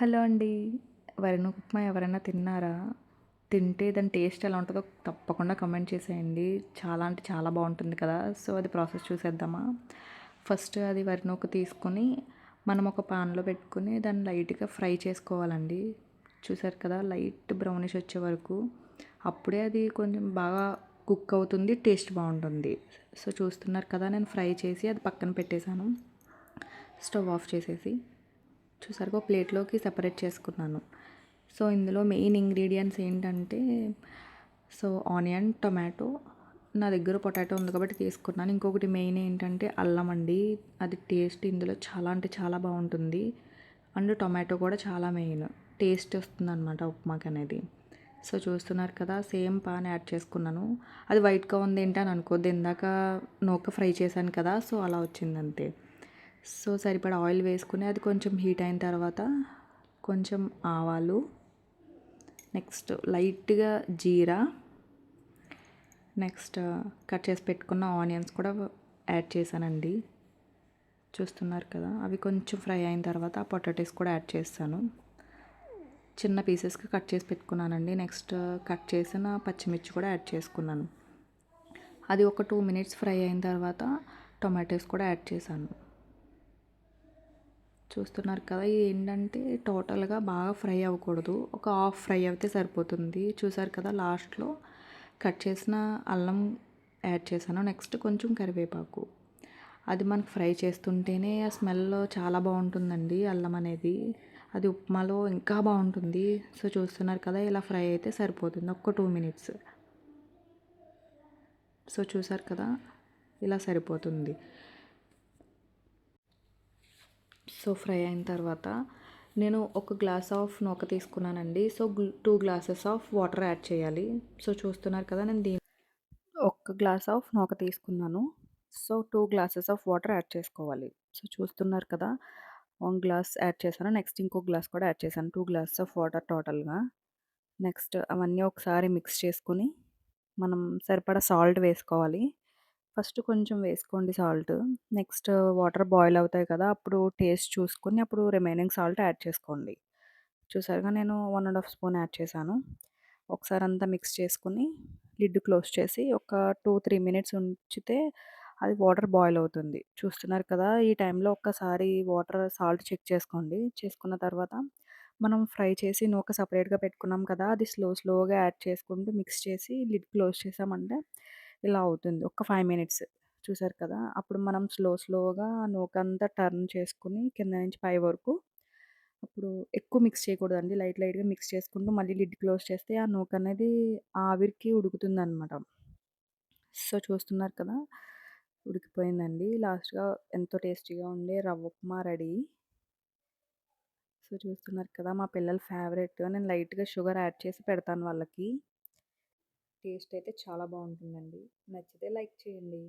Hello అండి. వరిన ఉప్మా ఎవరైనా తిన్నారా? తింటే దాని టేస్ట్ ఎలా ఉంటుందో తప్పకుండా కమెంట్ చేసేయండి. చాలా అంటే చాలా బాగుంటుంది కదా. సో అది ప్రాసెస్ చూసేద్దామా? ఫస్ట్ అది వరినూక తీసుకొని మనం ఒక పాన్లో పెట్టుకుని దాన్ని లైట్గా ఫ్రై చేసుకోవాలండి. చూసారు కదా లైట్ బ్రౌనిష్ వచ్చే వరకు. అప్పుడే అది కొంచెం బాగా కుక్ అవుతుంది టేస్ట్ బాగుంటుంది. సో చూస్తున్నారు కదా నేను ఫ్రై చేసి అది పక్కన పెట్టేశాను. స్టవ్ ఆఫ్ చేసేసి. చూసారు ఒక ప్లేట్లోకి సపరేట్ చేసుకున్నాను. సో ఇందులో మెయిన్ ఇంగ్రీడియంట్స్ ఏంటంటే సో ఆనియన్ టొమాటో నా దగ్గర పొటాటో ఉంది కాబట్టి తీసుకున్నాను. ఇంకొకటి మెయిన్ ఏంటంటే అల్లం అండి. అది టేస్ట్ ఇందులో చాలా అంటే చాలా బాగుంటుంది. అండ్ టొమాటో కూడా చాలా మెయిన్ టేస్ట్ వస్తుంది అనమాట ఉప్మాకి అనేది. సో చూస్తున్నారు కదా సేమ్ పాన్ యాడ్ చేసుకున్నాను. అది వైట్గా ఉంది ఏంటి అని అనుకోద్ది ఇందాక నూక ఫ్రై చేశాను కదా సో అలా వచ్చింది అంతే సో సరిపడా ఆయిల్ వేసుకుని అది కొంచెం హీట్ అయిన తర్వాత కొంచెం ఆవాలు నెక్స్ట్ లైట్గా జీరా నెక్స్ట్ కట్ చేసి పెట్టుకున్న ఆనియన్స్ కూడా యాడ్ చేశానండి. చూస్తున్నారు కదా అవి కొంచెం ఫ్రై అయిన తర్వాత ఆ పొటాటోస్ కూడా యాడ్ చేస్తాను. చిన్న పీసెస్కి కట్ చేసి పెట్టుకున్నానండి. నెక్స్ట్ కట్ చేసిన పచ్చిమిర్చి కూడా యాడ్ చేసుకున్నాను. అది ఒక టూ మినిట్స్ ఫ్రై అయిన తర్వాత టొమాటోస్ కూడా యాడ్ చేశాను. చూస్తున్నారు కదా ఇది ఏంటంటే టోటల్గా బాగా ఫ్రై అవ్వకూడదు. ఒక హాఫ్ ఫ్రై అయితే సరిపోతుంది. చూసారు కదా లాస్ట్లో కట్ చేసిన అల్లం యాడ్ చేశాను. నెక్స్ట్ కొంచెం కరివేపాకు. అది మనకు ఫ్రై చేస్తుంటేనే ఆ స్మెల్ చాలా బాగుంటుందండి అల్లం అనేది. అది ఉప్మాలో ఇంకా బాగుంటుంది. సో చూస్తున్నారు కదా ఇలా ఫ్రై అయితే సరిపోతుంది. ఒక్క టూ మినిట్స్. సో చూసారు కదా ఇలా సరిపోతుంది. సో ఫ్రై అయిన తర్వాత నేను ఒక గ్లాస్ ఆఫ్ నూక తీసుకున్నానండి. So two glasses of water add చేయాలి. సో చూస్తున్నారు కదా నేను దీని ఒక గ్లాస్ ఆఫ్ నూక తీసుకున్నాను. So two glasses of water add చేసుకోవాలి. సో చూస్తున్నారు కదా వన్ గ్లాస్ యాడ్ చేశాను. నెక్స్ట్ ఇంకో గ్లాస్ కూడా యాడ్ చేశాను. టూ గ్లాసెస్ ఆఫ్ వాటర్ టోటల్గా. నెక్స్ట్ అవన్నీ ఒకసారి మిక్స్ చేసుకుని మనం సరిపడా సాల్ట్ వేసుకోవాలి. ఫస్ట్ కొంచెం వేసుకోండి సాల్ట్. నెక్స్ట్ వాటర్ బాయిల్ అవుతాయి కదా అప్పుడు టేస్ట్ చూసుకొని అప్పుడు రిమైనింగ్ సాల్ట్ యాడ్ చేసుకోండి. చూసారుగా నేను one and half spoon add చేశాను. ఒకసారి అంతా మిక్స్ చేసుకుని లిడ్ క్లోజ్ చేసి ఒక టూ త్రీ మినిట్స్ ఉంచితే అది వాటర్ బాయిల్ అవుతుంది. చూస్తున్నారు కదా ఈ టైంలో ఒక్కసారి వాటర్ సాల్ట్ చెక్ చేసుకోండి. చేసుకున్న తర్వాత మనం ఫ్రై చేసి నూక సపరేట్గా పెట్టుకున్నాం కదా అది స్లో స్లోగా యాడ్ చేసుకుంటూ మిక్స్ చేసి లిడ్ క్లోజ్ చేసామంటే ఇలా అవుతుంది. ఒక ఫైవ్ మినిట్స్ చూసారు కదా! అప్పుడు మనం స్లో స్లోగా నూకంతా టర్న్ చేసుకుని కింద నుంచి పై వరకు అప్పుడు ఎక్కువ మిక్స్ చేయకూడదండి. లైట్ లైట్గా మిక్స్ చేసుకుంటూ మళ్ళీ లిడ్ క్లోజ్ చేస్తే ఆ నూక అనేది ఆవిరికి ఉడుకుతుంది అనమాట సో చూస్తున్నారు కదా! ఉడికిపోయిందండి. లాస్ట్గా ఎంతో టేస్టీగా ఉండే రవ్వ ఉప్మా రెడీ. సో చూస్తున్నారు కదా! మా పిల్లల ఫేవరెట్. నేను లైట్గా షుగర్ యాడ్ చేసి పెడతాను వాళ్ళకి. టేస్ట్ అయితే చాలా బాగుంటుందండి. నచ్చితే లైక్ చేయండి.